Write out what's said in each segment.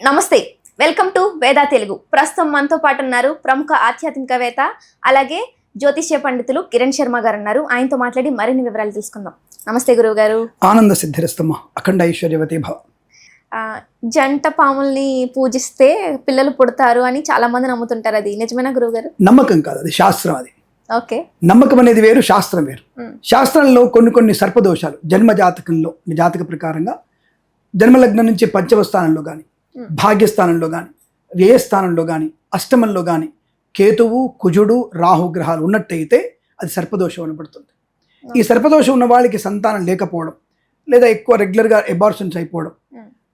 నమస్తే welcome to వేదా తెలుగు. ప్రస్తుతం మనతో పాటు ఉన్నారు ప్రముఖ ఆధ్యాత్మికవేత్త అలాగే జ్యోతిష్య పండితులు కిరణ్ శర్మ గారు ఉన్నారు ఆయనతో మాట్లాడి మరిన్ని వివరాలు తెలుసుకుందాం నమస్తే గురువు గారు ఆనంద సిద్ధిరస్తమ్మ అఖండ ఐశ్వర్యవతి భవ. జంట పాముల్ని పూజిస్తే పిల్లలు పుడతారు అని చాలా మంది నమ్ముతుంటారు అది. నిజమేనా గురువు గారు నమ్మకం కాదు అది శాస్త్రం అది. ఓకే. నమ్మకం అనేది వేరు శాస్త్రం వేరు. శాస్త్రంలో కొన్ని కొన్ని సర్పదోషాలు జన్మ జాతకంలో జాతక ప్రకారంగా జన్మలగ్నం నుంచి పంచమ స్థానంలో కానీ. భాగ్యస్థానంలో కానీ వ్యయస్థానంలో కానీ అష్టమంలో కానీ కేతువు కుజుడు రాహు గ్రహాలు ఉన్నట్టయితే అది సర్పదోషం అనబడుతుంది ఈ సర్పదోషం ఉన్న వాళ్ళకి సంతానం లేకపోవడం లేదా ఎక్కువ రెగ్యులర్గా ఎబార్షన్స్ అయిపోవడం.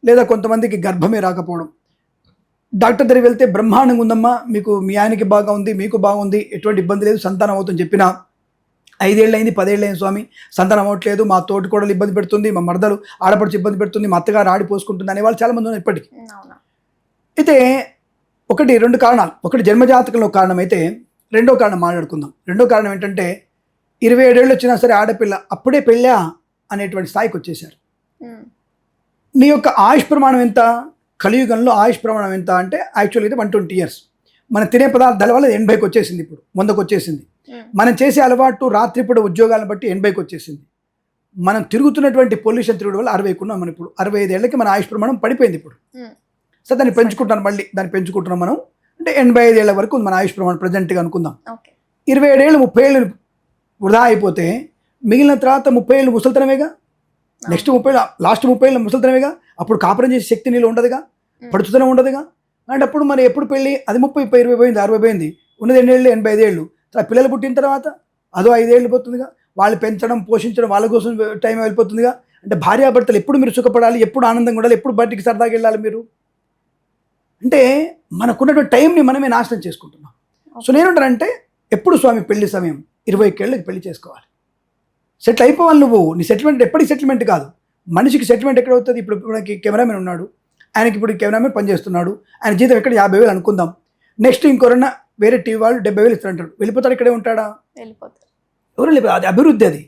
లేదా కొంతమందికి గర్భమే రాకపోవడం డాక్టర్ దగ్గరికి వెళ్తే బ్రహ్మాండంగా ఉందమ్మా మీకు మీ ఆయనకి బాగా ఉంది మీకు బాగుంది ఎటువంటి ఇబ్బంది లేదు సంతానం అవుతుంది చెప్పినా ఐదేళ్ళు అయింది పదేళ్ళు అయింది స్వామి. సంతానం అవ్వట్లేదు మా తోటి కూడా ఇబ్బంది పెడుతుంది మా మరదలు ఆడపడిచి ఇబ్బంది పెడుతుంది మా అత్తగారు ఆడిపోసుకుంటుంది అనే వాళ్ళు చాలా మంది ఉన్నారు ఇప్పటికీ. అయితే ఒకటి రెండు కారణాలు. ఒకటి జన్మజాతకంలో కారణం అయితే రెండో కారణం మాట్లాడుకుందాం. రెండో కారణం ఏంటంటే ఇరవై ఏడేళ్ళు వచ్చినా సరే ఆడపిల్ల అప్పుడే పెళ్ళా అనేటువంటి స్థాయికి వచ్చేసారు నీ యొక్క ఆయుష్ ప్రమాణం ఎంత? కలియుగంలో ఆయుష్ ప్రమాణం ఎంత? అంటే యాక్చువల్గా అయితే వన్ ట్వంటీ ఇయర్స్. మనం తినే పదార్థాల వల్ల ఎనభైకి వచ్చేసింది ఇప్పుడు వందకు వచ్చేసింది. మనం చేసే అలవాటు రాత్రిపూట ఉద్యోగాలను బట్టి ఎనభైకి వచ్చేసింది. మనం తిరుగుతున్నటువంటి పొల్యూషన్ తిరగడం వల్ల అరవైకి ఉన్నాం మనం ఇప్పుడు అరవై ఐదేళ్ళకి మన ఆయుష్ ప్రమాణం పడిపోయింది ఇప్పుడు. ఉమ్, సో దాన్ని పెంచుకుంటాను మళ్ళీ దాన్ని పెంచుకుంటున్నాం మనం. అంటే ఎనభై ఐదేళ్ళ వరకు మన ఆయుష్ ప్రమాణం ప్రజెంట్గా అనుకుందాం. ఇరవై ఏడేళ్ళు ముప్పై ఏళ్ళు వృధా అయిపోతే మిగిలిన తర్వాత ముప్పై ఏళ్ళు ముసలితనమేగా? నెక్స్ట్ ముప్పై లాస్ట్ ముప్పై ఏళ్ళు ముసలితనమేగా? అప్పుడు కాపురం చేసే శక్తి నీళ్ళు ఉండదుగా? ఉమ్, పడుచుతనం ఉండదుగా? అంటే అప్పుడు మరి ఎప్పుడు పెళ్ళి? అది ముప్పై ముప్పై ఇరవై పోయింది అరవై పోయింది. ఉన్నది ఎన్నేళ్ళు ఎనభై ఐదేళ్ళు తర్వాత పిల్లలు పుట్టిన తర్వాత అదో ఐదేళ్ళు పోతుందిగా. వాళ్ళు పెంచడం పోషించడం వాళ్ళ కోసం టైం వెళ్ళిపోతుందిగా. అంటే భార్యాభర్తలు ఎప్పుడు మీరు సుఖపడాలి? ఎప్పుడు ఆనందంగా ఉండాలి? ఎప్పుడు బయటికి సరదాగా వెళ్ళాలి మీరు? అంటే మనకున్నటువంటి టైంని మనమే నాశనం చేసుకుంటున్నాం. సో నేనుంటానంటే ఎప్పుడు స్వామి పెళ్ళి సమయం? ఇరవై ఏళ్ళకి పెళ్ళి చేసుకోవాలి. సెటిల్ అయిపోవాలి నువ్వు. నీ సెటిల్మెంట్ ఎప్పటికి సెటిల్మెంట్ కాదు. మనిషికి సెటిల్మెంట్ ఎక్కడ అవుతుంది? ఇప్పుడు మనకి కెమెరామెన్ ఉన్నాడు. ఆయనకి ఇప్పుడు కెమెరామెన్ పనిచేస్తున్నాడు ఆయన జీతం ఎక్కడ? యాభై వేలు అనుకుందాం. నెక్స్ట్ ఇంకొరన్నా వేరే టీవీ వాళ్ళు డెబ్బై వేలు ఇస్తారంటాడు వెళ్ళిపోతాడు ఇక్కడే ఉంటాడా? వెళ్ళిపోతారు ఎవరు వెళ్ళిపో? అది అభివృద్ధి అది.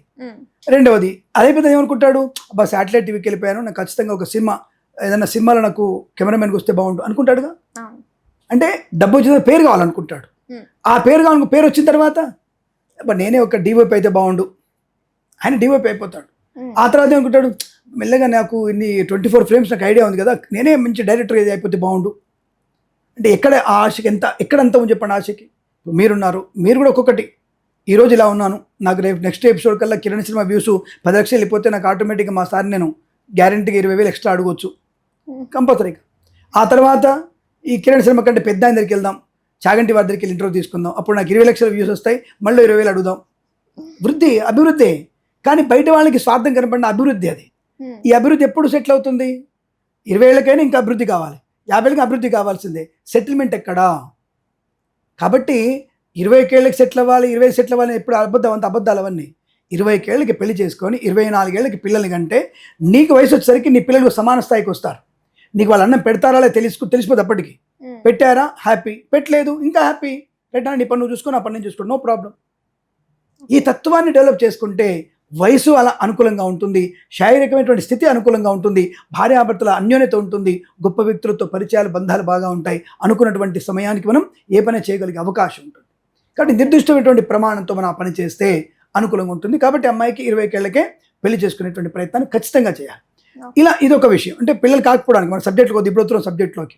రెండవది అదే పెద్ద ఏమనుకుంటాడు? అబ్బా శాటిలైట్ టీవీకి వెళ్ళిపోయాను నాకు ఖచ్చితంగా ఒక సినిమా ఏదైనా సినిమాలో నాకు కెమెరామెన్కి వస్తే బాగుండు అనుకుంటాడుగా? అంటే డబ్బు వచ్చిన పేరు కావాలనుకుంటాడు. ఆ పేరు కావాలనుకో పేరు వచ్చిన తర్వాత అబ్బా నేనే ఒక డివైప్ అయితే బాగుండు. ఆయన డివైప్ అయిపోతాడు. ఆ తర్వాత ఏమనుకుంటాడు? మెల్లగా నాకు ఇన్ని ట్వంటీ ఫోర్ ఫ్రేమ్స్ నాకు ఐడియా ఉంది కదా నేనే మంచి డైరెక్టర్ ఇది అయిపోతే బాగుండు. అంటే ఎక్కడ ఆ ఆశకి ఎంత ఎక్కడ అంత ఉంది చెప్పండి ఆశకి? మీరున్నారు మీరు కూడా ఒక్కొక్కటి. ఈరోజు ఇలా ఉన్నాను నాకు రేపు నెక్స్ట్ ఎపిసోడ్ కల్లా కిరణ్ సినిమా వ్యూస్ పది లక్షలు వెళ్ళిపోతే నాకు ఆటోమేటిక్గా మా సార్ నేను గ్యారంటీగా ఇరవై వేలు ఎక్స్ట్రా అడగవచ్చు కంపల్సరీగా ఆ తర్వాత ఈ కిరణ్ శర్మ కంటే పెద్ద ఆయన దగ్గరికి వెళ్దాం చాగంటి వారి దగ్గరికి వెళ్ళి ఇంటర్వ్యూ తీసుకుందాం. అప్పుడు నాకు ఇరవై లక్షల వ్యూస్ వస్తాయి మళ్ళీ ఇరవై వేలు అడుగుదాం. వృద్ధి అభివృద్ధి. కానీ బయట వాళ్ళకి స్వార్థం కనపడిన అభివృద్ధి అది. ఈ అభివృద్ధి ఎప్పుడు సెటిల్ అవుతుంది? ఇరవై ఏళ్ళకైనా ఇంకా అభివృద్ధి కావాలి. యాభై ఏళ్ళకి అభివృద్ధి కావాల్సిందే. సెటిల్మెంట్ ఎక్కడా? కాబట్టి ఇరవై ఏళ్ళకి సెటిల్ అవ్వాలి ఇరవై సెటిల్ అవ్వాలి ఎప్పుడు అబద్ధం అంత అబద్ధాలు అవన్నీ. ఇరవై ఏళ్ళకి పెళ్ళి చేసుకొని ఇరవై నాలుగేళ్ళకి పిల్లల్ని కంటే నీకు వయసు వచ్చేసరికి నీ పిల్లలు సమాన స్థాయికి వస్తారు. నీకు వాళ్ళ అన్నం పెడతారా లేదా తెలుసు తెలిసిపోతే అప్పటికి. పెట్టారా? హ్యాపీ. పెట్టలేదు. ఇంకా హ్యాపీ. పెట్టారా? నీ పని నువ్వు చూసుకొని ఆ పని నేను చూసుకో. No problem. ఈ తత్వాన్ని డెవలప్ చేసుకుంటే వయసు అలా అనుకూలంగా ఉంటుంది శారీరకమైనటువంటి స్థితి అనుకూలంగా ఉంటుంది భార్యాభర్తల అన్యోన్యత ఉంటుంది గొప్ప వ్యక్తులతో పరిచయాలు బంధాలు బాగా ఉంటాయి అనుకున్నటువంటి సమయానికి మనం ఏ పని చేయగలిగే అవకాశం ఉంటుంది. కాబట్టి నిర్దిష్టమైనటువంటి ప్రమాణంతో మనం ఆ పని చేస్తే అనుకూలంగా ఉంటుంది. కాబట్టి అమ్మాయికి ఇరవై ఏళ్ళకే పెళ్ళి చేసుకునేటువంటి ప్రయత్నాన్ని ఖచ్చితంగా చేయాలి. ఇలా ఇది ఒక విషయం. అంటే పిల్లలు కాకపోవడానికి మన సబ్జెక్ట్ కొద్ది ఇప్పుడు సబ్జెక్ట్లోకి.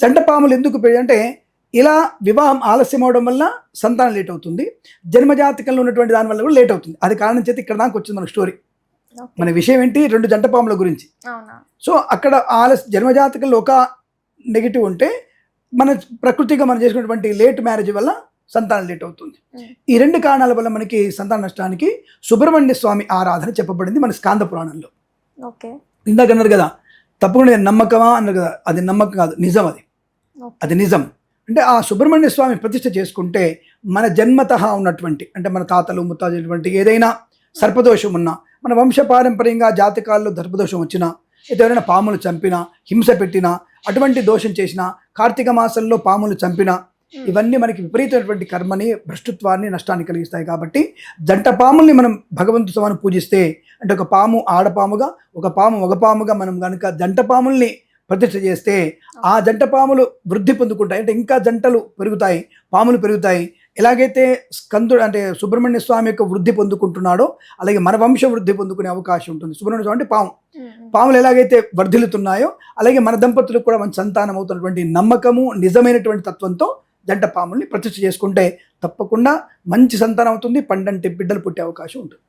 జంట పాములు ఎందుకు పెళ్ళి అంటే ఇలా వివాహం ఆలస్యం అవడం వల్ల సంతానం లేట్ అవుతుంది. జన్మజాతకంలో ఉన్నటువంటి దాని వల్ల కూడా లేట్ అవుతుంది. అది కారణం చేతి ఇక్కడ దాకా వచ్చింది మన స్టోరీ. మన విషయం ఏంటి? రెండు జంట పాముల గురించి. సో అక్కడ ఆలస్య జన్మజాతకంలో ఒక నెగిటివ్ ఉంటే మన ప్రకృతిగా మనం చేసుకున్నటువంటి లేట్ మ్యారేజ్ వల్ల సంతానం లేట్ అవుతుంది. ఈ రెండు కారణాల వల్ల మనకి సంతాన నష్టానికి సుబ్రహ్మణ్య స్వామి ఆరాధన చెప్పబడింది మన స్కాంద పురాణంలో. ఓకే. ఇందాక అన్నారు కదా తప్పకుండా నమ్మకమా? అన్నారు కదా అది నమ్మకం కాదు నిజం అది. అది నిజం. అంటే ఆ సుబ్రహ్మణ్య స్వామి ప్రతిష్ఠ చేసుకుంటే మన జన్మత ఉన్నటువంటి అంటే మన తాతలు ముత్తాజటువంటి ఏదైనా సర్పదోషం ఉన్నా మన వంశపారంపర్యంగా జాతకాల్లో సర్పదోషం వచ్చినా ఎవరైనా పాములు చంపినా హింస పెట్టినా అటువంటి దోషం చేసినా కార్తీక మాసంలో పాములు చంపినా ఇవన్నీ మనకి విపరీతమైనటువంటి కర్మని భ్రష్టత్వాన్ని నష్టాన్ని కలిగిస్తాయి కాబట్టి జంట పాముల్ని మనం భగవంతు సమానం పూజిస్తే అంటే ఒక పాము ఆడపాముగా ఒక పాము మగ పాముగా మనం కనుక జంట పాముల్ని ప్రతిష్ఠ చేస్తే ఆ జంట పాములు వృద్ధి పొందుకుంటాయి. అంటే ఇంకా జంటలు పెరుగుతాయి పాములు పెరుగుతాయి. ఎలాగైతే స్కందుడు అంటే సుబ్రహ్మణ్య స్వామి యొక్క వృద్ధి పొందుకుంటున్నాడో అలాగే మన వంశ వృద్ధి పొందుకునే అవకాశం ఉంటుంది. సుబ్రహ్మణ్య స్వామి అంటే పాము. పాములు ఎలాగైతే వర్ధిల్లుతున్నాయో అలాగే మన దంపతులకు కూడా మంచి సంతానం అవుతున్నటువంటి నమ్మకము నిజమైనటువంటి తత్వంతో జంట పాముల్ని ప్రతిష్ఠ చేసుకుంటే తప్పకుండా మంచి సంతానం అవుతుంది. పండంటి బిడ్డలు పుట్టే అవకాశం ఉంటుంది.